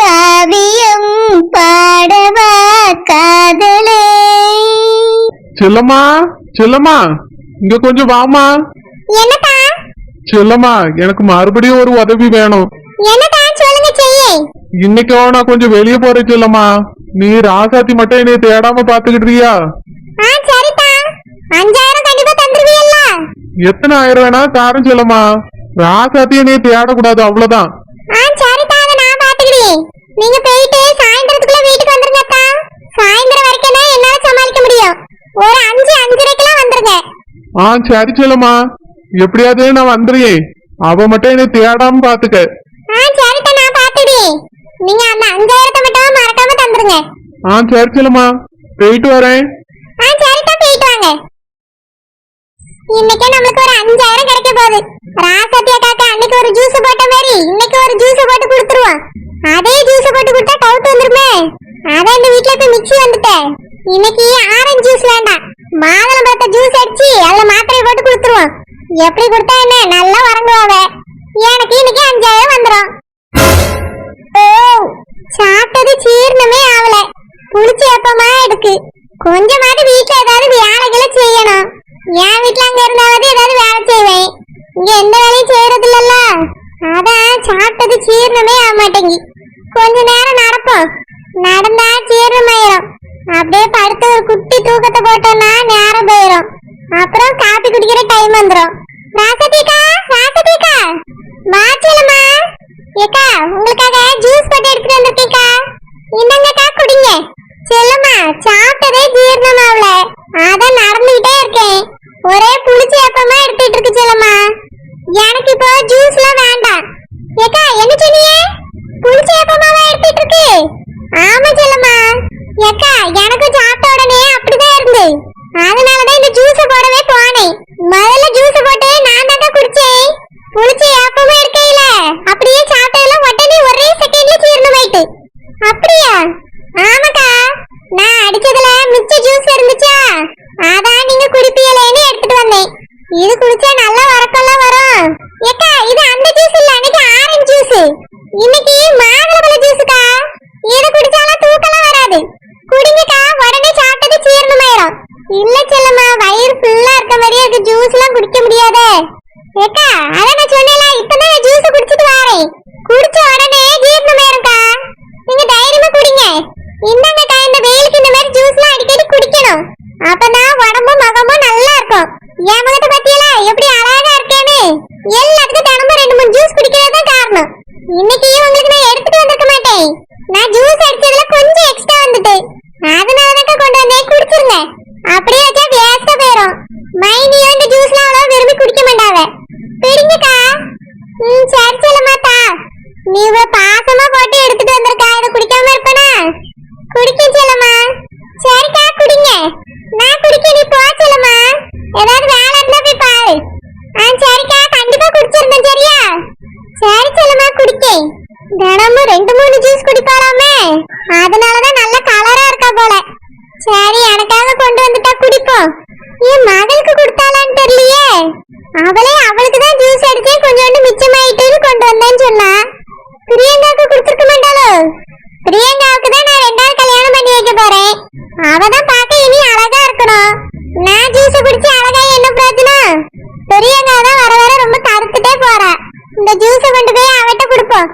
காவியம் பாடவா காதலே. செல்லம்மா செல்லம்மா இங்க கொஞ்சம் வாமா என்னப்பா செல்லம்மா எனக்கு மறுபடியும் ஒரு உதவி வேணும். என்னப்பா சொல்லுங்க செய்யே. இன்னைக்கோ நான் கொஞ்சம் வெளியே போறேன் செல்லம்மா. நீ ராசாத்தி மட்டும் என்னை தேடாம பாத்துக்கிட்டியா ஆ சரிப்பா அஞ்சாயிரம் கண்டிப்பா தந்துருவீல்ல எத்தனை ஆயிரம் வேணா தாரம் செல்லம்மா. ராசாத்தி என்னை தேடக்கூடாது அவ்வளவுதான். ஆ சரிப்பா அதை நான் பாத்துக்கிறேன் நீங்க போயிட்டு சாயந்தரத்துக்குள்ள வீட்டுக்கு வந்துருங்க அக்கா சாயந்தரம் வரைக்கும் தான் என்னால சமாளிக்க முடியும். ஒரு அஞ்சு அஞ்சரைக்கெல்லாம் வந்துருங்க. ஆ சரி செல்லம்மா. எப்படியாவது நான் வந்துடுறேன் அவ மட்டும் என்னை தேடாம பாத்துக்க. ஆ சரிப்பா நான் பாத்துக்கிறேன். நீங்க அந்த அஞ்சாயிரத்தை மட்டும் மறக்காம தந்துருங்க. ஆ சரி செல்லம்மா. போயிட்டு வரேன். ஆ சரிப்பா போயிட்டு வாங்க. இன்னைக்கு நம்மளுக்கு ஒரு அஞ்சாயிரம் கிடைக்க போகுது. ராசத்தி அக்காக்கு அன்னைக்கு ஒரு ஜூஸ் போட்ட மாதிரி இன்னைக்கு ஒரு ஜூஸ் போட்டு அதே ஜூஸ் போட்டு கொடுத்தா டவுட் வந்துருமே. அதான் இந்த வீட்ல இப்ப மிக்ஸி வந்துட்டேன் இன்னைக்கு ஆரஞ்சு ஜூஸ் வேண்டாம். மாதுளம்பழத்தை ஜூஸ் அடிச்சு அதுல மாத்திரை போட்டு கொடுத்துருவோம். எப்படி கொடுத்தா என்ன? நல்லா வரங்குவாவ எனக்கு இன்னைக்கு அஞ்சாயிரம் வந்துரும். ஓ சாப்பிட்டது சீர்ணமே ஆகல. புளிச்ச எப்பமா இருக்கு. கொஞ்சமாவது வீட்டுல ஏதாவது வேலைகளை செய்யணும். என் வீட்டுல அங்க இருந்தாவது ஏதாவது வேலை செய்வேன் இங்க எந்த வேலையும் செய்யறது இல்லல்ல அதான் சாப்பிட்டது சீரணமே ஆக மாட்டேங்கி கொஞ்ச நேரம் நடப்போம் நடந்தா சீரணமாயிரும் அப்படியே படுத்து ஒரு குட்டி தூக்கத்தை போட்டோம்னா நேரம் போயிடும் அப்புறம் காப்பி குடிக்கிற டைம் வந்துடும் ராசதிகா ராசதிகா வாச்சலமா ஏக்கா உங்களுக்காக ஜூஸ் போட்டு எடுத்துட்டு வந்திருக்கேக்கா இந்தங்கக்கா குடிங்க செல்லுமா சாப்பிட்டதே ஜீரணமாவல அதான் நடந்துகிட்டே இருக்கேன் ஒரே புளிச்ச ஏப்பமா எடுத்துட்டு இருக்கு செல்லம்மா எனக்கு இப்போ ஜூஸ்லாம் வேண்டாம் ஏக்கா என்ன சொன்னீங்க புளிச்ச ஏப்பமாவா எடுத்துட்டு இருக்கு ஆமா செல்லம்மா ஏக்கா எனக்கும் சாப்பிட்ட உடனே அப்படிதான் இருந்து. அதனாலதான் இந்த ஜூஸ் போடவே போனேன் முதல்ல ஜூஸ் போட்டு நான் தாங்க குடிச்சேன். புளிச்ச ஏப்பமா இருக்கையில. அப்படியே சாப்பிட்டதுல உடனே ஒரே செகண்ட்ல போயிட்டு. அப்படியா? ஆமாக்கா நான் அடிச்சதுல மிச்ச ஜூஸ் இருந்துச்சா? அதான் நீங்க குடிப்பீங்களேன்னு எடுத்துட்டு வந்தேன். இது குடிச்சா நல்லா வரக்கெல்லாம் வரும். ஏக்கா இது அந்த ஜூஸ் இல்ல அன்னைக்கு ஆரஞ்சு ஜூஸ் இன்னைக்கு மாதுளம்பழ குடிங்கக்கா உடனே சாப்பிட்டது ஜீரணமாயிரும் இல்ல செல்லம்மா வயிறு ஃபுல்லா இருக்க மாதிரியே இருக்கு ஜூஸ்லாம் குடிக்க முடியாதே. ஏக்கா அதான் நான் சொன்னேன் இப்பதான் நான் ஜூஸ் குடிச்சிட்டு வரேன். குடிச்ச உடனே ஜீரணமாயிரும்க்கா நீங்க தைரியமா குடிங்க இந்தாங்கக்கா இந்த வெயிலுக்கு இந்த மாதிரி ஜூஸ்லாம் அடிக்கடி குடிக்கணும் அப்பதான் உடம்பும் மகமும் நல்லா இருக்கும் என் முகத்தை பத்தியல எப்படி அழகா இருக்கேன்னு எல்லாத்துக்கும் தினமும் ரெண்டு மூணு ஜூஸ் குடிக்கிறது தான் காரணம் இன்னைக்கு உங்களுக்கு நான் எடுத்துட்டு வந்திருக்க மாட்டேன் நான் ஜூஸ் அடிச்சதுல கொஞ்சம் எக்ஸ்ட்ரா வந்துட்டு அதனால தான் கொண்டு வந்தேன் குடிச்சிருங்க அப்படியே வச்சா வேஸ்ட் போயிடும் மைனியும் இந்த ஜூஸ்லாம் அவ்வளோ விரும்பி குடிக்க மாட்டாங்க. பிடிங்கக்கா. ம் சரி செல்லமாத்தா நீ இவ்வளவு பாசமா போட்டு எடுத்துட்டு வந்திருக்கா. இதை குடிக்காம இருப்பனா? குடிக்க சொல்லுமா சரிக்கா குடிங்க. நான் குடிக்க நீ போ சொல்லுமா ஏதாவது வேலை இருந்தா போய் பாரு. ஆ சரிக்கா. கண்டிப்பா குடிச்சிருந்தேன் சரியா? சரி சொல்லுமா குடிக்க தினமும் ரெண்டு மூணு ஜூஸ் குடிப்பாராமே. அதனாலதான் நல்ல கலரா இருக்கா போல. சரி எனக்காக கொண்டு வந்துட்டா குடிப்போம் என் மகளுக்கு கொடுத்தாலான்னு தெரியலையே. அவளே அவளுக்கு தான் ஜூஸ் அடிச்சே கொஞ்சோண்டு மிச்சமாயிட்டுன்னு கொண்டு வந்தேன்னு சொன்னா. பிரியங்காவுக்கு கொடுத்துருக்க மாட்டாளோ? பிரியங்காவுக்கு தான் நான் ரெண்டாவது கல்யாணம் பண்ணி வைக்க போறேன். அவ தான் பார்க்க இனி அழகா இருக்கணும். நான் ஜூஸ் குடிச்சு அழகா என்ன பிரச்சனை பெரியங்கா தான் வர வர ரொம்ப தடுத்துட்டே போறா. இந்த ஜூஸை கொண்டு போய் அவட்ட கொடுப்போம்.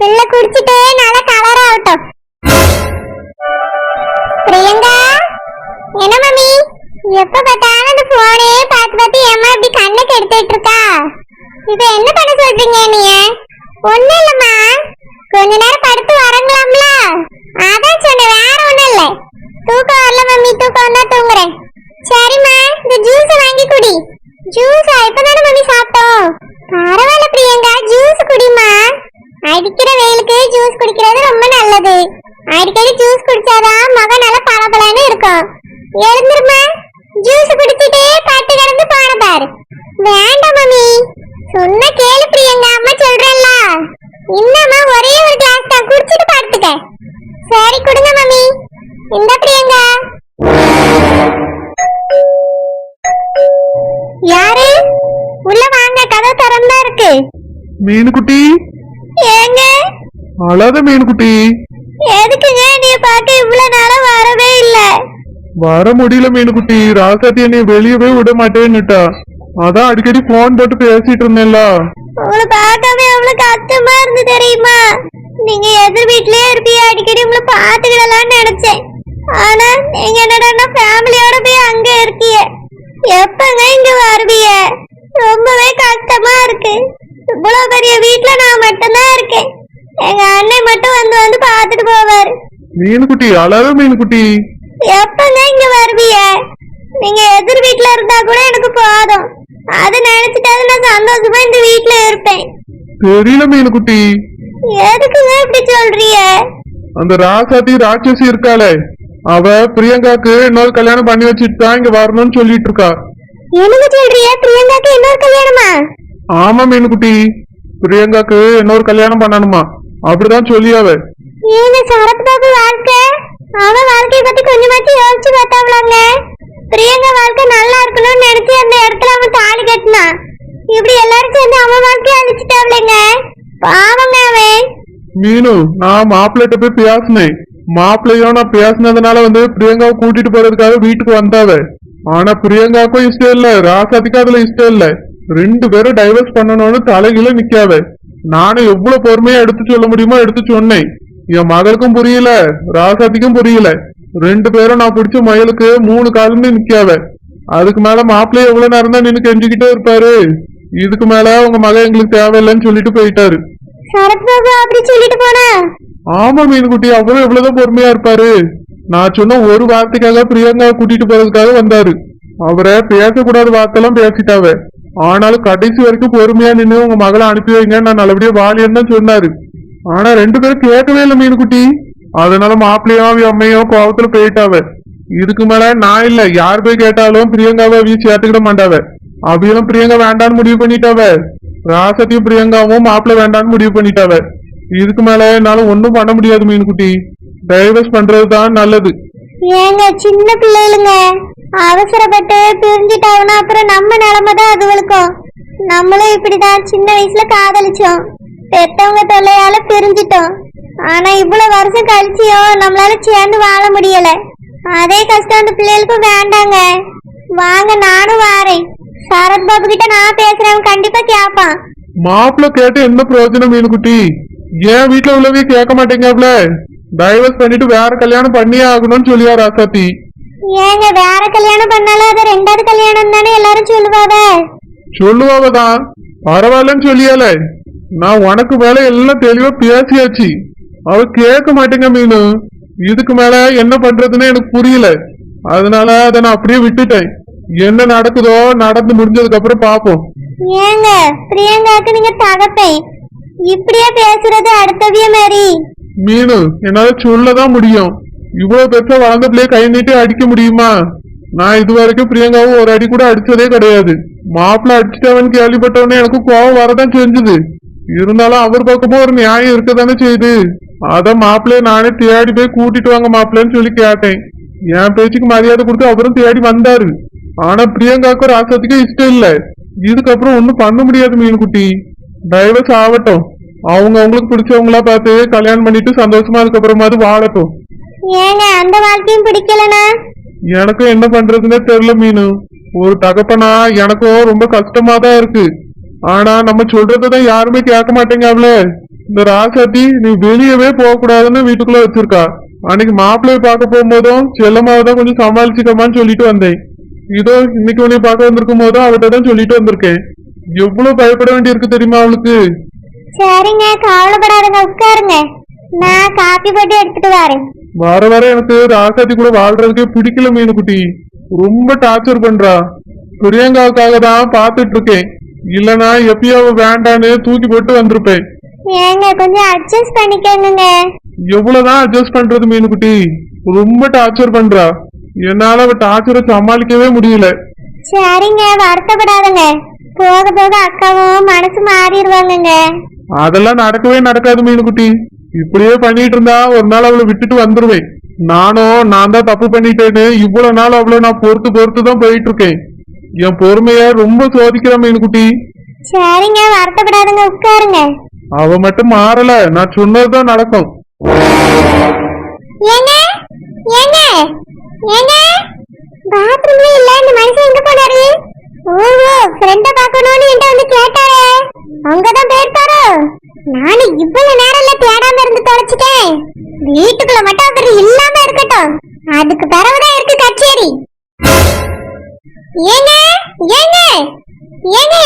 பிள்ளை குடிச்சிட்டு நல்லா எடுத்துட்டு இருக்கா இப்ப என்ன பண்ண சொல்றீங்க நீங்க ஒண்ணு இல்லம்மா. கொஞ்ச நேரம் படுத்து வரங்களாம்ல அதான் சொன்னேன் வேற ஒண்ணு இல்ல. தூக்கம் வரல மம்மி. தூக்கம் வந்தா தூங்குறேன். சரிம்மா இந்த ஜூஸ் வாங்கி குடி. ஜூஸ் இப்பதானே மம்மி சாப்பிட்டோம். பரவாயில்ல பிரியங்கா. ஜூஸ் குடிமா அடிக்கிற வெயிலுக்கு ஜூஸ் குடிக்கிறது ரொம்ப நல்லது. அடிக்கடி ஜூஸ் குடிச்சாதான் முகம் நல்லா பளபளன்னு இருக்கும். எழுந்துருமா ஜூஸ் குடிச்சிட்டே பட்டு கிடந்து பாட பாரு. வேண்டாம் மம்மி. சொன்ன கேளு பிரியங்கா அம்மா சொல்றேன்ல இன்னமா ஒரே ஒரு கிளாஸ் தான் குடிச்சிட்டு படுத்துக்க. சரி கொடுங்க மம்மி. இந்த பிரியங்கா. யாரு? உள்ள வாங்க கதவு திறந்தா இருக்கு. மீனுக்குட்டி? ஏங்க? அழாத மீனுக்குட்டி. எதுக்குங்க நீ பார்க்க இவ்வளவு நாளா வரவே இல்ல. வர முடியல மீனுக்குட்டி. ராசாத்தி என்னை வெளியவே விட மாட்டேன்னுட்டா. அதான் அடிக்கடி போன் போட்டு பேசிட்டு இருந்தேன்ல. உங்களை பார்க்காம எவ்வளவு கஷ்டமா இருந்து தெரியுமா? நீங்க எதிர் வீட்லயே இருப்பீங்க அடிக்கடி உங்களை பாத்துக்கிடலாம்னு நினைச்சேன். ஆனா நீங்க என்னடா ஃபேமிலியோட போய் அங்க இருக்கீங்க எப்பங்க இங்க வருவீங்க ரொம்பவே கஷ்டமா இருக்கு. இவ்வளவு பெரிய வீட்ல நான் மட்டும்தான் இருக்கேன். எங்க அண்ணன் மட்டும் வந்து வந்து பாத்துட்டு போவாரு. மீனுக்குட்டி அழாத மீனுக்குட்டி. எப்பங்க இங்க வருவீங்க நீங்க எதிர் வீட்ல இருந்தா கூட எனக்கு போதும். அது நினைச்சிட்டாவது நான் சந்தோஷமா இந்த வீட்ல இருப்பேன். தெரியல மீனுக்குட்டி. எதுக்குங்க இப்படி சொல்றீங்க அந்த ராசாத்தி ராட்சசி இருக்காளே அவ பிரியங்காக்கு இன்னொரு கல்யாணம் பண்ணி வச்சுட்டு தான் இங்க வரணும்னு சொல்லிட்டு இருக்கா. என்னங்க சொல்றீங்க பிரியங்காக்கு இன்னொரு கல்யாணமா? ஆமா மீனுக்குட்டி பிரியங்காக்கு இன்னொரு கல்யாணம் பண்ணணுமா? அப்படிதான் சொல்லி அவ. ஏங்க சரத் பாபு வாழ்க்கை? அவன் வாழ்க்கைய பத்தி கொஞ்சமாச்சும் யோசிச்சு பார்த்தாவளாங்க? பிரியங்கா வாழ்க்கை நல்லா இருக்கணும்னு நினைச்சு அந்த இடத்துல அவன் தாலி கட்டினான் இப்படி எல்லாரும் சேர்ந்து அவன் வாழ்க்கைய அழிச்சிட்டாவளைங்க. பாவங்க அவன். மீனு நான் மாப்பிள்ளைகிட்ட போய் பேசினேன். மாப்பிள்ளையோ நான் பேசினதுனால வந்து பிரியங்காவை கூட்டிட்டு போறதுக்காக வீட்டுக்கு வந்தாவ. ஆனா பிரியங்காவுக்கும் இஷ்டம் இல்ல ராசாத்திக்கும் அதுல இஷ்டம் இல்ல. ரெண்டு பேரும் டைவர்ஸ் பண்ணணும்னு தலைகீழ நிக்காவ. நானும் எவ்வளவு பொறுமையா எடுத்து சொல்ல முடியுமோ எடுத்து சொன்னேன். என் மகளுக்கும் புரியல ராசாத்திக்கும் புரியல. ரெண்டு பேரும் நான் பிடிச்ச மயிலுக்கு மூணு காலுமே நிக்காவ. அதுக்கு மேல மாப்பிள்ளை எவ்வளவு நேரம் தான் நின்னு கெஞ்சிக்கிட்டே இருப்பாரு. இதுக்கு மேல உங்க மகன் எங்களுக்கு தேவையில்லைன்னு சொல்லிட்டு போயிட்டாரு. ஆமா மீன்குட்டி அவரும் எவ்வளவுதான் பொறுமையா இருப்பாரு. நான் சொன்ன ஒரு வார்த்தைக்காக பிரியங்கா கூட்டிட்டு போறதுக்காக வந்தாரு. அவரை பேசக்கூடாத வார்த்தைலாம் பேசிட்டாவ. ஆனாலும் கடைசி வரைக்கும் பொறுமையா நின்னு உங்க மகளை அனுப்பி வைங்க நான் நல்லபடியா வாலியன்னு தான் சொன்னாரு. ஆனா ரெண்டு பேரும் கேட்கவே இல்லை மீன்குட்டி. அதனால மாப்பிள்ளையும் அவ அம்மையும் கோவத்துல போயிட்டாவ. இதுக்கு மேல நான் இல்ல. யார் போய் கேட்டாலும் பிரியங்காவை வீசி சேர்த்துக்கிட மாட்டாவ. அபியும் பிரியங்கா வேண்டான்னு முடிவு பண்ணிட்டாவ. ராசத்தையும் பிரியங்காவும் மாப்பிள்ளை வேண்டான்னு முடிவு பண்ணிட்டாவ. இதுக்கு மேல என்னால ஒண்ணும் பண்ண முடியாது மீன்குட்டி. டைவர்ஸ் பண்றதுதான் நல்லது. ஏங்க சின்ன பிள்ளைகளுங்க. அவசரப்பட்டு பிரிஞ்சிட்டாங்கன்னா அப்புறம் நம்ம நிலைமை தான் அதுவளுக்கும் நம்மளும் இப்படிதான் சின்ன வயசுல காதலிச்சோம். பெத்தவங்க தொல்லையால பிரிஞ்சிட்டோம். ஆனா இவ்வளவு வருஷம் கழிச்சியும் நம்மளால சேர்ந்து வாழ முடியல. அதே கஷ்டம் அந்த பிள்ளைகளுக்கும் வேண்டாங்க. வாங்க நானும் வாரேன். சரத் பாபு கிட்ட நான் பேசுறேன் கண்டிப்பா கேட்பான் மாப்பிள்ளை கேட்டு என்ன பிரயோஜனம் மீன்குட்டி ஏன் வீட்டுல உள்ளவே கேட்க மாட்டேங்கப்ல? டைவர்ஸ் பண்ணிட்டு வேற கல்யாணம் பண்ணியே ஆகணும்னு சொல்லியா ராசாத்தி ஏங்க வேற கல்யாணம் பண்ணாலும் அது ரெண்டாவது கல்யாணம் தானே எல்லாரும் சொல்லுவாங்க சொல்லுவாவதான். பரவாயில்லன்னு சொல்லியால. நான் உனக்கு மேல எல்லாம் தெளிவா பேசியாச்சு. அவ கேட்க மாட்டேங்க மீனு. இதுக்கு மேல என்ன பண்றதுன்னு எனக்கு புரியல. அதனால அதை நான் அப்படியே விட்டுட்டேன். என்ன நடக்குதோ நடந்து முடிஞ்சதுக்கு அப்புறம் பாப்போம் ஏங்க பிரியங்காக்கு நீங்க தகப்பேன் இப்படியே பேசுறது அடுத்தவிய மாதிரி மீனு என்னால சொல்லதான் முடியும். இவ்வளவு பெருசா வளர்ந்த பிள்ளைய கை நீட்டி அடிக்க முடியுமா? நான் இது வரைக்கும் பிரியங்காவும் ஒரு அடி கூட அடிச்சதே கிடையாது. மாப்பிள்ள அடிச்சிட்டவன் கேள்விப்பட்டவனே எனக்கு கோவம் வரதான் செஞ்சது. இருந்தாலும் அவர் பக்கமும் ஒரு நியாயம் இருக்கதானே செய்யுது. அதான் மாப்பிள்ளைய நானே தேடி போய் கூட்டிட்டு வாங்க மாப்பிள்ளைன்னு சொல்லி கேட்டேன். என் பேச்சுக்கு மரியாதை கொடுத்து அவரும் தேடி வந்தாரு. ஆனா பிரியங்காக்கும் ராசத்துக்கும் இஷ்டம் இல்ல. இதுக்கப்புறம் ஒண்ணும் பண்ண முடியாது மீன்குட்டி டைவர்ஸ் ஆகட்டும். அவங்க அவங்களுக்கு பிடிச்சவங்களா பார்த்து கல்யாணம் பண்ணிட்டு சந்தோஷமா அதுக்கப்புறமாவது வாழட்டும். ஏங்க அந்த வாழ்க்கையும் பிடிக்கலனா எனக்கும் என்ன பண்றதுன்னே தெரியல மீனு. ஒரு தகப்பனா எனக்கும் ரொம்ப கஷ்டமா தான் இருக்கு. ஆனா நம்ம சொல்றதுதான் யாருமே கேட்க மாட்டேங்காப்ல இந்த ராசாத்தி நீ வெளியவே போக கூடாதுன்னு வீட்டுக்குள்ள வச்சிருக்கா. அன்னைக்கு மாப்பிள்ளைய பார்க்க போகும்போதும் செல்லமாவை தான் கொஞ்சம் சமாளிச்சுக்கமான்னு சொல்லிட்டு வந்தேன். இதோ இன்னைக்கு உன்னை பார்க்க வந்திருக்கும் போதும் அவட்ட தான் சொல்லிட்டு வந்திருக்கேன். எவ்வளவு பயப்பட வேண்டி இருக்கு தெரியுமா அவளுக்கு? சரிங்க கவலைப்படாதுங்க உட்காருங்க. நான் காப்பி போட்டு எடுத்துட்டு வரேன். வர வர எனக்கு ராசாத்தி கூட வாழ்றதுக்கே பிடிக்கல மீனுக்குட்டி. ரொம்ப டார்ச்சர் பண்றா. பிரியங்காவுக்காக தான் பாத்துட்டு இருக்கேன். இல்லனா எப்பயோ வேண்டான்னு தூக்கி போட்டு வந்திருப்பேன். ஏங்க கொஞ்சம் அட்ஜஸ்ட் பண்ணிக்கோங்க. எவ்வளவுதான் அட்ஜஸ்ட் பண்றது மீனுக்குட்டி? ரொம்ப டார்ச்சர் பண்றா. என்னால அவ டார்ச்சரை சமாளிக்கவே முடியல. சரிங்க வருத்தப்படாதுங்க. போக போக அக்காவும் மனசு மாறிடுவாங்கங்க. அதெல்லாம் நடக்கவே நடக்காது மீனுக்குட்டி. இப்படியே பண்ணிட்டு இருந்தா ஒரு நாள் அவளை விட்டுட்டு வந்துருவேன். நானும் நான் தான் தப்பு பண்ணிட்டேன்னு இவ்வளவு நாள் அவளை நான் பொறுத்து பொறுத்து தான் போயிட்டு இருக்கேன் என் பொறுமைய ரொம்ப சோதிக்கிற மீனுக்குட்டி. சரிங்க வருத்தப்படாதுங்க உட்காருங்க. அவ மட்டும் மாறல. நான் சொன்னதுதான் நடக்கும். ஏங்க? ஏங்க? ஏங்க? பாத்ரூம்ல இல்ல. இந்த மனுஷன் எங்க போனாரு? ஓஹோ ஃப்ரெண்ட பார்க்கணும்னு என்கிட்ட வந்து கேட்டாரே. அங்கதான் போயிருப்பாரோ. நானு இவ்வளவு நேரம் இல்ல தேடாம இருந்து தொலைச்சிட்டேன். வீட்டுக்குள்ள மட்டும் அவர் இல்லாம இருக்கட்டும். அதுக்கு பிறகுதான் இருக்கு கச்சேரி. ஏங்க? ஏங்க? ஏங்க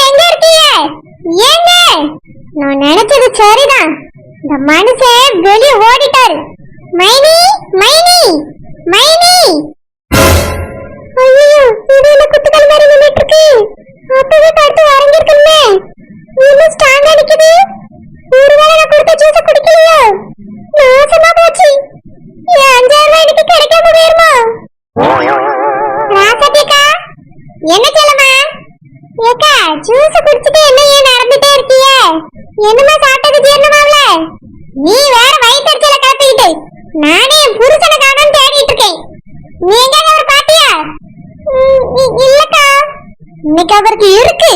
நான் நினைச்சது சரிதான். இந்த மனுஷன் வெளியே ஓடிட்டாரு. மைனி மைனி மைனி! ஐயோ இது என்ன குத்துக்கல் மாதிரி நின்னுட்டு இருக்கு அப்பவே பார்த்து வரைஞ்சிருக்கணுமே இன்னும் ஸ்ட்ராங்கா நிக்குது ஒருவேளை நான் கொடுத்த ஜூஸ் குடிக்கலையோ? நாசமா போச்சு. என் அஞ்சாயிரம் ரூபாய் எனக்கு கிடைக்காம போயிருமா? ராசதிக்கா என்ன சொல்லமா ஏக்கா ஜூஸ் குடிச்சிட்டு என்ன என்னமா சாப்பிட்டது ஜீரணமாவல நீ வேற வயிற்றுல கலப்பிக்கிட்டு நானே என் புருஷனை காணும் தேடிட்டு இருக்கேன் நீ எங்க அவர் பாத்தியா இல்லக்கா. இன்னைக்கு அவருக்கு இருக்கு.